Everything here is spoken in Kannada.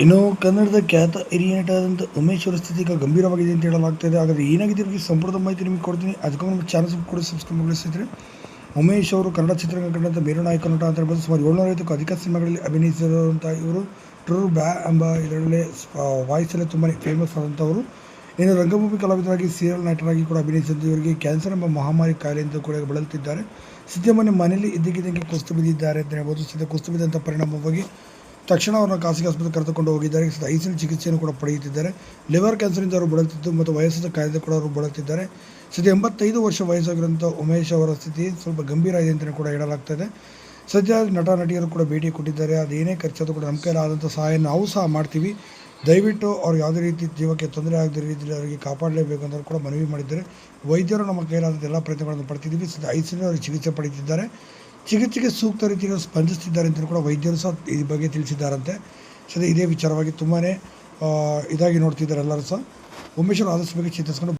ಇನ್ನು ಕನ್ನಡದ ಖ್ಯಾತ ಹಿರಿಯ ನಟಾದಂಥ ಉಮೇಶ್ ಅವರ ಸ್ಥಿತಿ ಈಗ ಗಂಭೀರವಾಗಿದೆ ಅಂತ ಹೇಳಲಾಗ್ತಾಯಿದೆ ಹಾಗಾದರೆ ಏನಾಗಿದೆ ಬಗ್ಗೆ ಸಂಪೂರ್ಣ ಮಾಹಿತಿ ನಿಮಗೆ ಕೊಡ್ತೀನಿ. ಅದಕ್ಕೂ ನಮ್ಮ ಚಾನಲ್ ಕೂಡ ಸಬ್ಸ್ಕ್ರೈಬ್ ಮಾಡಿಸಿದ್ರೆ ಉಮೇಶ್ ಅವರು ಕನ್ನಡ ಚಿತ್ರರಂಗ ಕಂಡಂಥ ಮೇರು ನಾಯಕ ನಟ ಅಂತ ಹೇಳ್ಬೋದು. ಸುಮಾರು ಏಳ್ನೂರೈವತ್ತಕ್ಕೂ ಅಧಿಕ ಸಿನಿಮಾಗಳಲ್ಲಿ ಅಭಿನಯಿಸಿರುವಂಥ ಇವರು. ಟ್ರೂ ಬ್ಯಾ ಎಂಬ ಇದರಲ್ಲಿ ವಾಯ್ಸಲ್ಲೇ ತುಂಬಾ ಫೇಮಸ್ ಆದಂಥವರು. ಇನ್ನು ರಂಗಭೂಮಿ ಕಲಾವಿದರಾಗಿ ಸೀರಿಯಲ್ ನಟರಾಗಿ ಕೂಡ ಅಭಿನಯಿಸಿದ್ದು ಇವರಿಗೆ ಕ್ಯಾನ್ಸರ್ ಎಂಬ ಮಹಾಮಾರಿ ಕಾಯಿಲೆಯಿಂದ ಕೂಡ ಬಳಲುತ್ತಿದ್ದಾರೆ ಸಿದ್ಧಮನೆ ಮೊನ್ನೆ ಮನೆಯಲ್ಲಿ ಇದ್ದಕ್ಕಿದ್ದಂಗೆ ಕುಸ್ತು ಬಿದ್ದಿದ್ದಾರೆ ಅಂತ ಹೇಳ್ಬೋದು. ಸಿದ್ಧ ಕುಸ್ತು ಬಿದ್ದಂಥ ಪರಿಣಾಮವಾಗಿ ತಕ್ಷಣ ಅವರನ್ನು ಖಾಸಗಿ ಆಸ್ಪತ್ರೆಗೆ ಕರೆದುಕೊಂಡು ಹೋಗಿದ್ದಾರೆ. ಐಸಿಲ್ ಚಿಕಿತ್ಸೆಯನ್ನು ಕೂಡ ಪಡೆಯುತ್ತಿದ್ದಾರೆ. ಲಿವರ್ ಕ್ಯಾನ್ಸರಿಂದ ಅವರು ಬಳಲುತ್ತಿದ್ದು ಮತ್ತು ವಯಸ್ಸಾದ ಕಾಯ್ದೆ ಕೂಡ ಅವರು ಬಳಲುತ್ತಿದ್ದಾರೆ. ಸದ್ಯ ಎಂಬತ್ತೈದು ವರ್ಷ ವಯಸ್ಸಾಗಿರುವಂಥ ಉಮೇಶ್ ಅವರ ಸ್ಥಿತಿ ಸ್ವಲ್ಪ ಗಂಭೀರ ಇದೆ ಅಂತಲೇ ಕೂಡ ಹೇಳಲಾಗ್ತದೆ. ಸದ್ಯ ನಟ, ನಟಿಯರು ಕೂಡ ಭೇಟಿ ಕೊಟ್ಟಿದ್ದಾರೆ. ಅದೇನೇ ಖರ್ಚಾದರೂ ಕೂಡ ನಮ್ಮ ಕೈಲಾದಂಥ ಸಹಾಯ ನಾವು ಸಹ ಮಾಡ್ತೀವಿ. ದಯವಿಟ್ಟು ಅವ್ರು ಯಾವುದೇ ರೀತಿ ಜೀವಕ್ಕೆ ತೊಂದರೆ ಆಗದ ರೀತಿಯಲ್ಲಿ ಅವರಿಗೆ ಕಾಪಾಡಲೇಬೇಕು ಅಂತ ಕೂಡ ಮನವಿ ಮಾಡಿದ್ದಾರೆ. ವೈದ್ಯರು ನಮ್ಮ ಕೈಲಾದಂಥ ಎಲ್ಲ ಪ್ರಯತ್ನಗಳನ್ನು ಪಡ್ತಿದ್ದೀವಿ. ಸದ್ಯ ಐಸಿಲ್ ಅವರು ಚಿಕಿತ್ಸೆ ಪಡೆಯುತ್ತಿದ್ದಾರೆ. ಚಿಕಿತ್ಸೆಗೆ ಸೂಕ್ತ ರೀತಿಯಲ್ಲಿ ಸ್ಪಂದಿಸ್ತಿದ್ದಾರೆ ಅಂತ ಕೂಡ ವೈದ್ಯರು ಸಹ ಈ ಬಗ್ಗೆ ತಿಳಿಸಿದ್ದಾರಂತೆ. ಸದ್ಯ ಇದೇ ವಿಚಾರವಾಗಿ ತುಂಬಾ ಇದಾಗಿ ನೋಡ್ತಿದ್ದಾರೆ ಎಲ್ಲರೂ ಸಹ. ಉಮೇಶ್ವರ ಆದಷ್ಟು ಬಗ್ಗೆ ಚೇತರಿಸ್ಕೊಂಡು